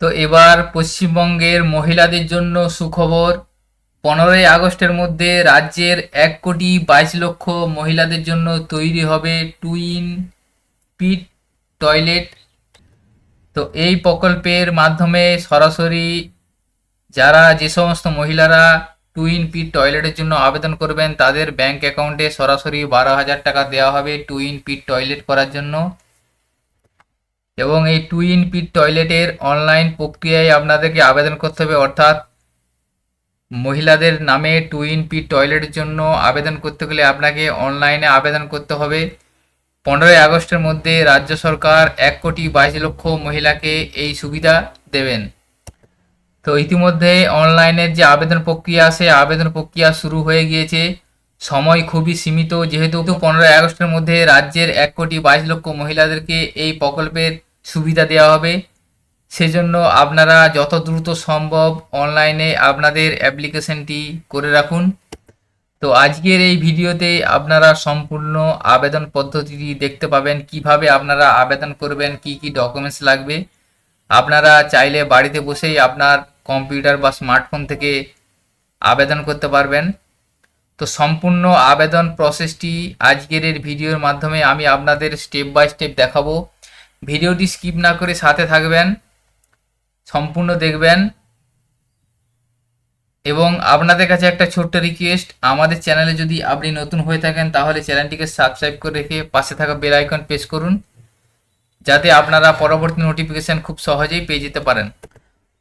তো এবার পশ্চিমবঙ্গের মহিলাদের জন্য সুখবর। পনেরোই আগস্টের মধ্যে রাজ্যের এক কোটি বাইশ লক্ষ মহিলাদের জন্য তৈরি হবে টুইন পিট টয়লেট। তো এই প্রকল্পের মাধ্যমে সরাসরি যারা যে সমস্ত মহিলারা টুইন পিট টয়লেটের জন্য আবেদন করবেন, তাদের ব্যাংক অ্যাকাউন্টে সরাসরি বারো হাজার টাকা দেওয়া হবে টুইন পিট টয়লেট করার জন্য। এবং এই টুইন পিট টয়লেটের অনলাইন প্রক্রিয়ায় আপনাদেরকে আবেদন করতে হবে। অর্থাৎ মহিলাদের নামে টুইন পিট টয়লেটের জন্য আবেদন করতে গেলে আপনাকে অনলাইনে আবেদন করতে হবে। পনেরোই আগস্টের মধ্যে রাজ্য সরকার এক কোটি বাইশ লক্ষ মহিলাকে এই সুবিধা দেবেন। তো ইতিমধ্যে অনলাইনের যে আবেদন প্রক্রিয়া সে আবেদন প্রক্রিয়া শুরু হয়ে গিয়েছে। সময় খুবই সীমিত, যেহেতু পনেরোই আগস্টের মধ্যে রাজ্যের এক কোটি বাইশ লক্ষ মহিলাদেরকে এই প্রকল্পের সুবিধা দেওয়া হবে। সেজন্য আপনারা যত দ্রুত সম্ভব অনলাইনে আপনাদের অ্যাপ্লিকেশনটি করে রাখুন। তো আজকের এই ভিডিওতে আপনারা সম্পূর্ণ আবেদন পদ্ধতিটি দেখতে পাবেন, কীভাবে আপনারা আবেদন করবেন, কি কি ডকুমেন্টস লাগবে। আপনারা চাইলে বাড়িতে বসেই আপনার কম্পিউটার বা স্মার্টফোন থেকে আবেদন করতে পারবেন। তো সম্পূর্ণ আবেদন প্রসেসটি আজকের ভিডিওর মাধ্যমে আমি আপনাদের স্টেপ বাই স্টেপ দেখাবো। ভিডিওটি স্কিপ না করে সাথে থাকবেন, সম্পূর্ণ দেখবেন এবং আপনাদের কাছে একটা ছোট্ট রিকোয়েস্ট আমাদের চ্যানেলে যদি আপনি নতুন হয়ে থাকেন তাহলে চ্যানেলটিকে সাবস্ক্রাইব করে রেখে পাশে থাকা বেল আইকন প্রেস করুন, যাতে আপনারা পরবর্তী নোটিফিকেশন খুব সহজেই পেয়ে যেতে পারেন।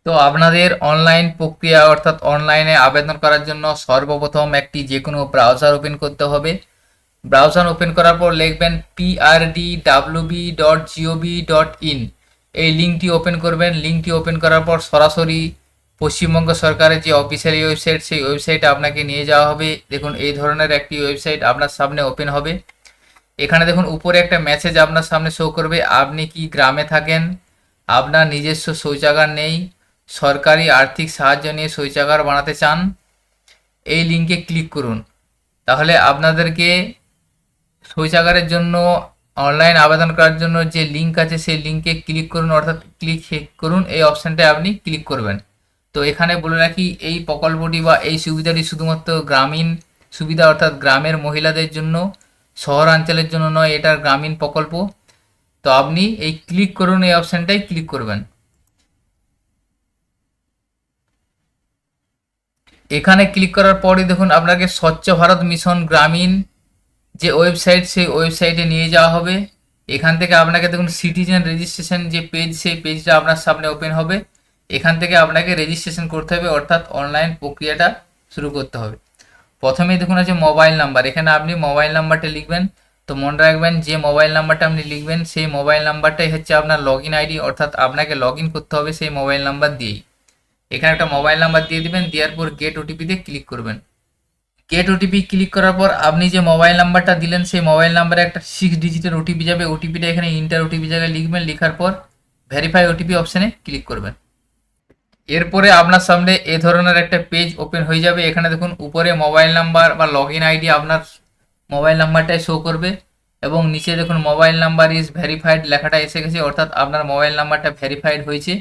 তো আপনাদের অনলাইন প্রক্রিয়া অর্থাৎ অনলাইনে আবেদন করার জন্য সর্বপ্রথম একটি যে কোনো ব্রাউজার ওপেন করতে হবে। ব্রাউজার ওপেন করার পর লিখবেন PRD dot G O V dot in এই লিঙ্কটি ওপেন করবেন। লিঙ্কটি ওপেন করার পর সরাসরি পশ্চিমবঙ্গ সরকারের যে অফিসিয়ালি ওয়েবসাইট সেই ওয়েবসাইটে আপনাকে নিয়ে যাওয়া হবে। দেখুন, এই ধরনের একটি ওয়েবসাইট আপনার সামনে ওপেন হবে। এখানে দেখুন, উপরে একটা মেসেজ আপনার সামনে শো করবে। আপনি কি গ্রামে থাকেন? আপনার নিজস্ব শৌচাগার নেই। সরকারি আর্থিক সাহায্য নিয়ে শৌচাগার বানাতে চান, এই লিঙ্কে ক্লিক করুন। তাহলে আপনাদেরকে শৌচাগারের জন্য, অনলাইন আবেদন করার জন্য যে লিঙ্ক আছে, সেই লিঙ্কে ক্লিক করুন, অর্থাৎ ক্লিক করুন, এই অপশানটায় আপনি ক্লিক করবেন। তো এখানে বলে রাখি, এই প্রকল্পটি বা এই সুবিধাটি শুধুমাত্র গ্রামীণ সুবিধা, অর্থাৎ গ্রামের মহিলাদের জন্য, শহরাঞ্চলের জন্য নয়, এটার গ্রামীণ প্রকল্প। তো আপনি এই ক্লিক করুন, এই অপশানটাই ক্লিক করবেন। এখানে ক্লিক করার পরই দেখুন আপনাকে স্বচ্ছ ভারত মিশন গ্রামীণ যে ওয়েবসাইট সেই ওয়েবসাইটে নিয়ে যাওয়া হবে। এখান থেকে আপনাকে দেখুন সিটিজেন রেজিস্ট্রেশন যে পেজ সেই পেজটা আপনার সামনে ওপেন হবে। এখান থেকে আপনাকে রেজিস্ট্রেশন করতে হবে, অর্থাৎ অনলাইন প্রক্রিয়াটা শুরু করতে হবে। প্রথমেই দেখুন আছে মোবাইল নাম্বার এখানে আপনি মোবাইল নাম্বারটা লিখবেন। তো মনে রাখবেন যে মোবাইল নাম্বারটা আপনি লিখবেন, সেই মোবাইল নাম্বারটাই হচ্ছে আপনার লগ আইডি অর্থাৎ আপনাকে লগ করতে হবে সেই মোবাইল নাম্বার দিয়েই। এখানে একটা মোবাইল নাম্বার দিয়ে দিবেন, দেওয়ার পর গেট ওটিপিতে ক্লিক করবেন। গেট ওটিপি ক্লিক করার পর আপনি যে মোবাইল নাম্বারটা দিলেন, সেই মোবাইল নাম্বারে একটা সিক্স ডিজিটের ওটিপি যাবে। ওটিপিটা এখানে ইন্টার ওটিপি জায়গায় লিখবেন, লেখার পর ভেরিফাই ওটিপি অপশানে ক্লিক করবেন। এরপরে আপনার সামনে এ ধরনের একটা পেজ ওপেন হয়ে যাবে। এখানে দেখুন, উপরে মোবাইল নাম্বার বা লগ ইন আইডি আপনার মোবাইল নাম্বারটাই শো করবে এবং নিচে দেখুন মোবাইল নাম্বার ইজ ভেরিফাইড লেখাটা এসে গেছে। অর্থাৎ আপনার মোবাইল নাম্বারটা ভেরিফাইড হয়েছে।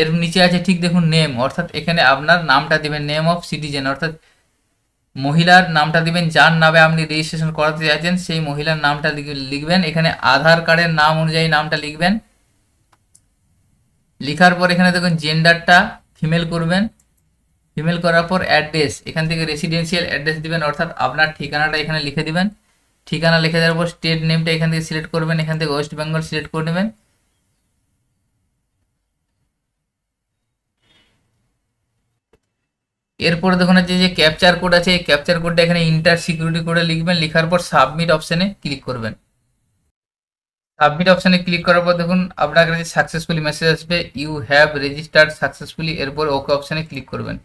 এর নিচে আছে ঠিক দেখুন নেম অর্থাৎ এখানে আপনার নামটা দিবেন নেম অফ সিটিজেন অর্থাৎ মহিলার নামটা দিবেন, যার নামে আপনি রেজিস্ট্রেশন করাতে চাইছেন, সেই মহিলার নামটা লিখবেন। এখানে আধার কার্ডের নাম অনুযায়ী নামটা লিখবেন। লেখার পর এখানে দেখুন জেন্ডারটা ফিমেল করবেন। ফিমেল করার পর অ্যাড্রেস এখান থেকে রেসিডেন্সিয়াল অ্যাড্রেস দিবেন, অর্থাৎ আপনার ঠিকানাটা এখানে লিখে দিবেন। ঠিকানা লিখে দেওয়ার পর স্টেট নেমটা এখান থেকে সিলেক্ট করবেন, এখান থেকে ওয়েস্ট বেঙ্গল সিলেক্ট করে নেবেন। এরপরে দেখুন যে যে ক্যাপচার কোড আছে, এই ক্যাপচার কোডটা এখানে ইন্টার সিকিউরিটি কোডে লিখবেন, লেখার পর সাবমিট অপশানে ক্লিক করবেন। সাবমিট অপশানে ক্লিক করার পর দেখুন, আপনার কাছে সাকসেসফুলি মেসেজ আসবে ইউ হ্যাভ রেজিস্টার্ড সাকসেসফুলি এরপর ওকে অপশানে ক্লিক করবেন।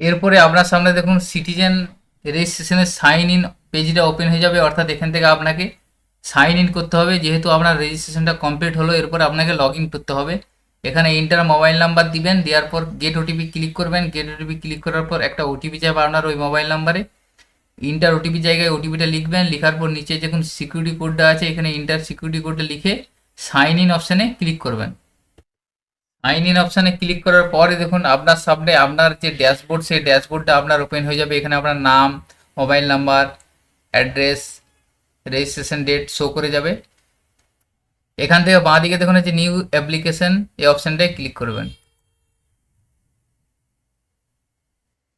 এরপরে আপনার সামনে দেখুন সিটিজেন রেজিস্ট্রেশনের সাইন ইন পেজটা ওপেন হয়ে যাবে, অর্থাৎ এখান থেকে আপনাকে সাইন ইন করতে হবে, যেহেতু আপনার রেজিস্ট্রেশনটা কমপ্লিট হলো, এরপর আপনাকে লগ করতে হবে। এখানে ইন্টার মোবাইল নাম্বার দিবেন, দেওয়ার পর গেট ওটিপি ক্লিক করবেন। গেট ওটিপি ক্লিক করার পর একটা ওটিপি যাবে আপনার ওই মোবাইল নাম্বারে ইন্টার ওটিপি জায়গায় ওটিপিটা লিখবেন, লেখার পর নিচে যখন সিকিউরিটি কোডটা আছে, এখানে ইন্টার সিকিউরিটি কোডটা লিখে সাইন ইন অপশানে ক্লিক করবেন। আইন ইন অপশানে ক্লিক করার পরে দেখুন আপনার সামনে আপনার যে ড্যাশবোর্ড সেই ড্যাশবোর্ডটা আপনার ওপেন হয়ে যাবে। এখানে আপনার নাম mobile number address registration date show করে যাবে। এখান থেকে বাঁ দিকে দেখুন হচ্ছে নিউ অ্যাপ্লিকেশন এই অপশানটায় ক্লিক করবেন।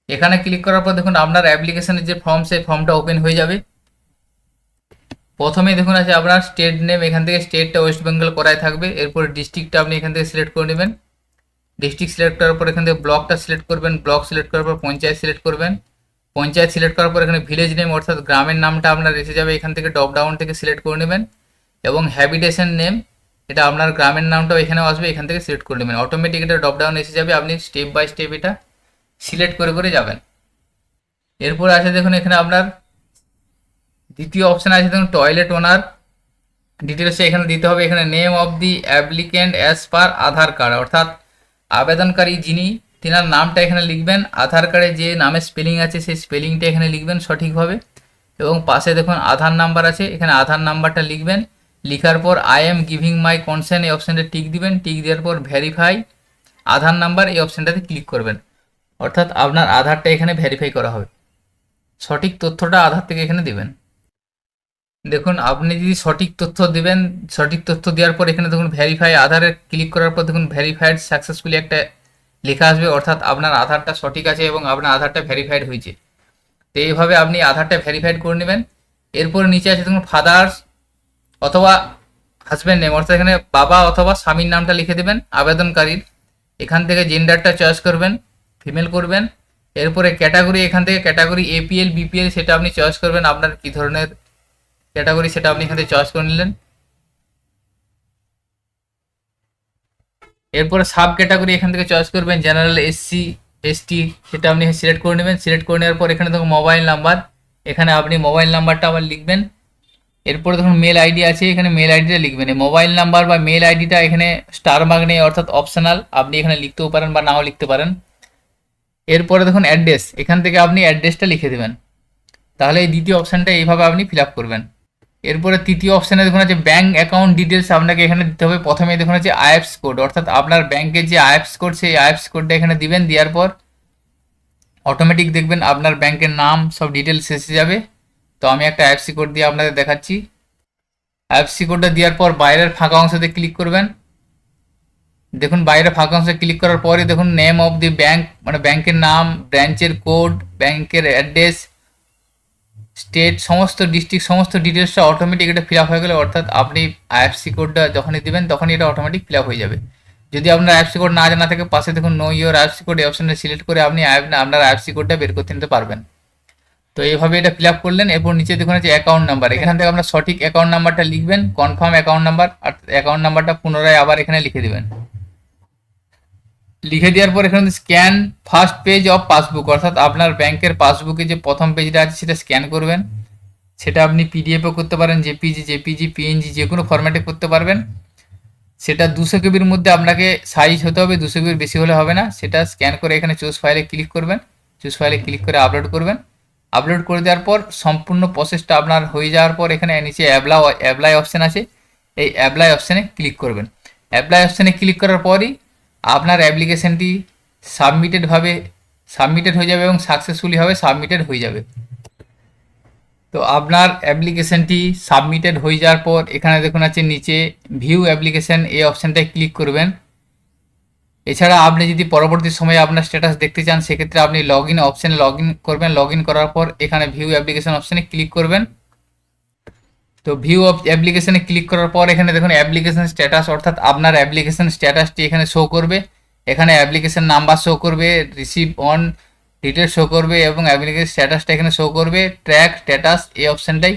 এখানে ক্লিক করার পর দেখুন আপনার অ্যাপ্লিকেশনের যে ফর্ম সেই ফর্মটা ওপেন হয়ে যাবে। প্রথমে দেখুন আছে আপনার স্টেট নেম এখান থেকে স্টেটটা ওয়েস্ট বেঙ্গল করাই থাকবে, এরপর ডিস্ট্রিক্টটা আপনি এখান থেকে সিলেক্ট করে নেবেন। ডিস্ট্রিক্ট সিলেক্ট করার পর এখান থেকে ব্লকটা সিলেক্ট করবেন ব্লক সিলেক্ট করার পর পঞ্চায়েত সিলেক্ট করবেন। পঞ্চায়েত সিলেক্ট করার পর এখানে ভিলেজ নেম অর্থাৎ গ্রামের নামটা আপনার এসে যাবে, এখান থেকে ড্রপ ডাউন থেকে সিলেক্ট করে নেবেন। এবং হ্যাবিটেশন নেম এটা আপনার গ্রামের নামটাও এখানেও আসবে, এখান থেকে সিলেক্ট করে নেবেন। অটোমেটিক এটা ড্রপ ডাউন এসে যাবে, আপনি স্টেপ বাই স্টেপ এটা সিলেক্ট করে করে যাবেন। এরপর আছে দেখুন, এখানে আপনার দ্বিতীয় অপশান আছে, দেখুন টয়লেট ওনার ডিটেলসে এখানে দিতে হবে, এখানে name of the applicant as per Aadhaar card অর্থাৎ আবেদনকারী যিনি, তেনার নামটা এখানে লিখবেন, আধার কার্ডে যে নামের স্পেলিং আছে, সেই স্পেলিংটা এখানে লিখবেন সঠিকভাবে। এবং পাশে দেখুন, আধার নাম্বার আছে, এখানে আধার নাম্বারটা লিখবেন। লিখার পর I am giving my consent এই অপশানটা টিক দিবেন টিক দেওয়ার পর ভেরিফাই আধার নাম্বার এই অপশানটাতে ক্লিক করবেন। অর্থাৎ আপনার আধারটা এখানে ভেরিফাই করা হবে। সঠিক তথ্যটা আধার থেকে এখানে দিবেন। দেখুন, আপনি যদি সঠিক তথ্য দিবেন, সঠিক তথ্য দেওয়ার পর এখানে দেখুন ভেরিফাই আধারে ক্লিক করার পর দেখুন ভেরিফাইড সাকসেসফুলি একটা লেখা আসবে। অর্থাৎ আপনার আধারটা সঠিক আছে এবং আপনার আধারটা ভেরিফাইড হয়েছে। তো এইভাবে আপনি আধারটা ভেরিফাইড করে নেবেন। এরপর নিচে আছে দেখুন ফাদার্স অথবা হাজব্যান্ড নেম অর্থাৎ এখানে বাবা অথবা স্বামীর নামটা লিখে দেবেন, আবেদনকারীর। এখান থেকে জেন্ডারটা চয়েস করবেন ফিমেল করবেন। এরপরে ক্যাটাগরি এখান থেকে ক্যাটাগরি এপিএল বিপিএল সেটা আপনি চয়েস করবেন, আপনার কী ধরনের ক্যাটাগরি সেটা আপনি এখান থেকে চয়েস করে নিলেন। এরপরে সাব ক্যাটাগরি এখান থেকে চয়েস করবেন জেনারেল এসসি এসটি সেটা আপনি সিলেক্ট করে নেবেন। সিলেক্ট করে নেওয়ার পর এখানে দেখুন মোবাইল নাম্বার এখানে আপনি মোবাইল নাম্বারটা আবার লিখবেন। এরপরে দেখুন মেল আইডি আছে, এখানে মেল আইডিটা লিখবেন। মোবাইল নাম্বার বা মেল আইডিটা এখানে স্টার মার্ক নেই, অর্থাৎ অপশনাল আপনি এখানে লিখতেও পারেন বা নাও লিখতে পারেন। এরপরে দেখুন অ্যাড্রেস এখান থেকে আপনি অ্যাড্রেসটা লিখে দেবেন। তাহলে এই দ্বিতীয় অপশানটা এইভাবে আপনি ফিল করবেন। এরপরে তৃতীয় অপশানে দেখুন আছে ব্যাঙ্ক অ্যাকাউন্ট ডিটেলস আপনাকে এখানে দিতে হবে। প্রথমে দেখুন আছে আইএফস কোড অর্থাৎ আপনার ব্যাংকের যে আইএফস কোড সেই আইএফস কোডটা এখানে দিবেন। দেওয়ার পর অটোমেটিক দেখবেন আপনার ব্যাংকের নাম, সব ডিটেলস এসে যাবে। তো আমি একটা আইএফসি কোড দিয়ে আপনাদের দেখাচ্ছি। আইএফসি কোডটা দেওয়ার পর বাইরের ফাঁকা অংশতে ক্লিক করবেন। দেখুন বাইরে ফাঁকা অংশে ক্লিক করার পরে দেখুন নেম অফ দি ব্যাংক মানে ব্যাংকের নাম ব্রাঞ্চের কোড ব্যাংকের অ্যাড্রেস স্টেট সমস্ত ডিস্ট্রিক্ট সমস্ত ডিটেলসটা অটোমেটিক এটা ফিল আপ হয়ে গেলে অর্থাৎ আপনি আইএফসি কোডটা যখনই দিবেন, তখনই এটা অটোমেটিক ফিল আপ হয়ে যাবে। যদি আপনার আইএফসি কোড না জানা থাকে, পাশে দেখুন নো ইয়োর আইএফসি কোড এই অপশানটা সিলেক্ট করে আপনি আপনার আইএফসি কোডটা বের করতে নিতে পারবেন। তো এইভাবে এটা ফিল আপ করলেন, এরপর নিচে দেখুন হচ্ছে অ্যাকাউন্ট নাম্বার এখান থেকে আপনার সঠিক অ্যাকাউন্ট নাম্বারটা লিখবেন কনফার্ম অ্যাকাউন্ট নাম্বার আর অ্যাকাউন্ট নাম্বারটা পুনরায় আবার এখানে লিখে দেবেন। লিখে দেওয়ার পর এখানে scan first page of passbook অর্থাৎ আপনার ব্যাংকের পাসবুকে যে প্রথম পেজটা আছে সেটা স্ক্যান করবেন। সেটা আপনি পিডিএফও করতে পারেন জেপিজি জেপিজি পিএনজি যে কোনো ফরম্যাটে করতে পারবেন। সেটা দুশো কেবির মধ্যে আপনাকে সাইজ হতে হবে, দুশো কেবির বেশি হলে হবে না। সেটা স্ক্যান করে এখানে চুজ ফাইলে ক্লিক করবেন। চুজ ফাইলে ক্লিক করে আপলোড করবেন। আপলোড করে দেওয়ার পর সম্পূর্ণ প্রসেসটা আপনার হয়ে যাওয়ার পর এখানে নিচে অ্যাপ্লাই অ্যাপ্লাই অপশান আছে। এই অ্যাপ্লাই অপশানে ক্লিক করবেন। অ্যাপ্লাই অপশানে ক্লিক করার পরই আপনার অ্যাপ্লিকেশনটি সাবমিটেডভাবে সাবমিটেড হয়ে যাবে এবং সাকসেসফুলি হবে সাবমিটেড হয়ে যাবে। তো আপনার অ্যাপ্লিকেশনটি সাবমিটেড হয়ে যাওয়ার পর এখানে দেখুন আছে নিচে ভিউ অ্যাপ্লিকেশন এই অপশানটায় ক্লিক করবেন। এছাড়া আপনি যদি পরবর্তী সময়ে আপনার স্ট্যাটাস দেখতে চান, সেক্ষেত্রে আপনি লগ ইন অপশানে লগ ইন করবেন। লগ ইন করার পর এখানে ভিউ অ্যাপ্লিকেশন অপশানে ক্লিক করবেন। তো ভিউ অ্যাপ্লিকেশনে ক্লিক করার পর এখানে দেখুন অ্যাপ্লিকেশন স্ট্যাটাস অর্থাৎ আপনার অ্যাপ্লিকেশন স্ট্যাটাসটি এখানে শো করবে। এখানে অ্যাপ্লিকেশন নাম্বার শো করবে রিসিভ অন ডিটেলস শো করবে এবং অ্যাপ্লিকেশন স্ট্যাটাসটা এখানে শো করবে। ট্র্যাক স্ট্যাটাস এই অপশানটাই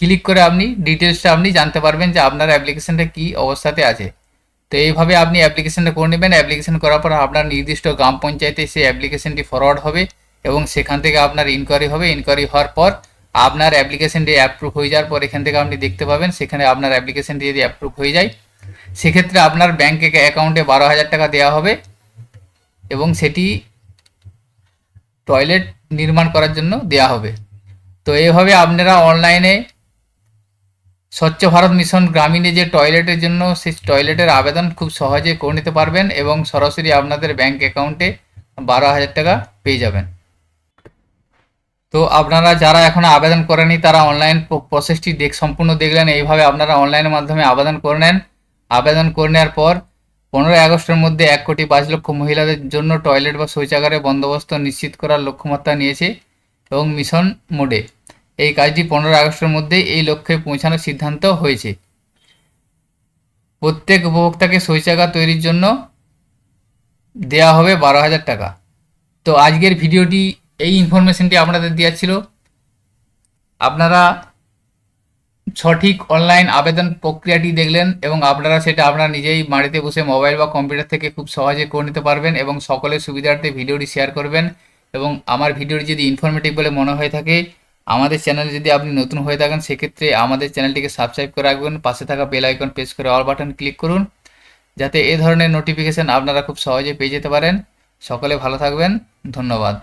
ক্লিক করে আপনি ডিটেলসটা আপনি জানতে পারবেন যে আপনার অ্যাপ্লিকেশনটা কী অবস্থাতে আছে। তো এইভাবে আপনি অ্যাপ্লিকেশনটা করে নেবেন। অ্যাপ্লিকেশন করার পর আপনার নির্দিষ্ট গ্রাম পঞ্চায়েতে সেই অ্যাপ্লিকেশনটি ফরওয়ার্ড হবে এবং সেখান থেকে আপনার ইনকোয়ারি হবে। ইনকোয়ারি হওয়ার পর আপনার অ্যাপ্লিকেশনটি অ্যাপ্রুভ হয়ে যাওয়ার পর এখান থেকে আপনি দেখতে পাবেন, সেখানে আপনার অ্যাপ্লিকেশনটি যদি অ্যাপ্রুভ হয়ে যায়, সেক্ষেত্রে আপনার ব্যাঙ্ক অ্যাকাউন্টে বারো হাজার টাকা দেওয়া হবে এবং সেটি টয়লেট নির্মাণ করার জন্য দেওয়া হবে। তো এইভাবে আপনারা অনলাইনে স্বচ্ছ ভারত মিশন গ্রামীণে যে টয়লেটের জন্য সেই টয়লেটের আবেদন খুব সহজে করে নিতে পারবেন এবং সরাসরি আপনাদের ব্যাংক অ্যাকাউন্টে বারো হাজার টাকা পেয়ে যাবেন। তো আপনারা যারা এখনও আবেদন করেনি তারা অনলাইন প্রসেসটি দেখ, সম্পূর্ণ দেখলেন। এইভাবে আপনারা অনলাইনের মাধ্যমে আবেদন করে নেন। আবেদন করে নেওয়ার পর পনেরোই আগস্টের মধ্যে এক কোটি পাঁচ লক্ষ মহিলাদের জন্য টয়লেট বা শৌচাগারের বন্দোবস্ত নিশ্চিত করার লক্ষ্যমাত্রা নিয়েছে এবং মিশন মোডে। এই কাজটি পনেরোই আগস্টের মধ্যে এই লক্ষ্যে পৌঁছানোর সিদ্ধান্ত হয়েছে। প্রত্যেক উপভোক্তাকে শৌচাগার তৈরির জন্য দেওয়া হবে বারো হাজার টাকা। তো আজকের ভিডিওটি এই ইনফরমেশনটি আপনাদের দেওয়া ছিল। আপনারা সঠিক অনলাইন আবেদন প্রক্রিয়াটি দেখলেন এবং আপনারা সেটা আপনারা নিজেই বাড়িতে বসে মোবাইল বা কম্পিউটার থেকে খুব সহজে করে নিতে পারবেন এবং সকলের সুবিধার্থে ভিডিওটি শেয়ার করবেন এবং আমার ভিডিওটি যদি ইনফরমেটিভ বলে মনে হয়ে থাকে আমাদের চ্যানেলে যদি আপনি নতুন হয়ে থাকেন, সেক্ষেত্রে আমাদের চ্যানেলটিকে সাবস্ক্রাইব করে রাখবেন। পাশে থাকা বেল আইকন প্রেস করে অল বাটন ক্লিক করুন, যাতে এ ধরনের নোটিফিকেশান আপনারা খুব সহজে পেয়ে যেতে পারেন। সকলে ভালো থাকবেন। ধন্যবাদ।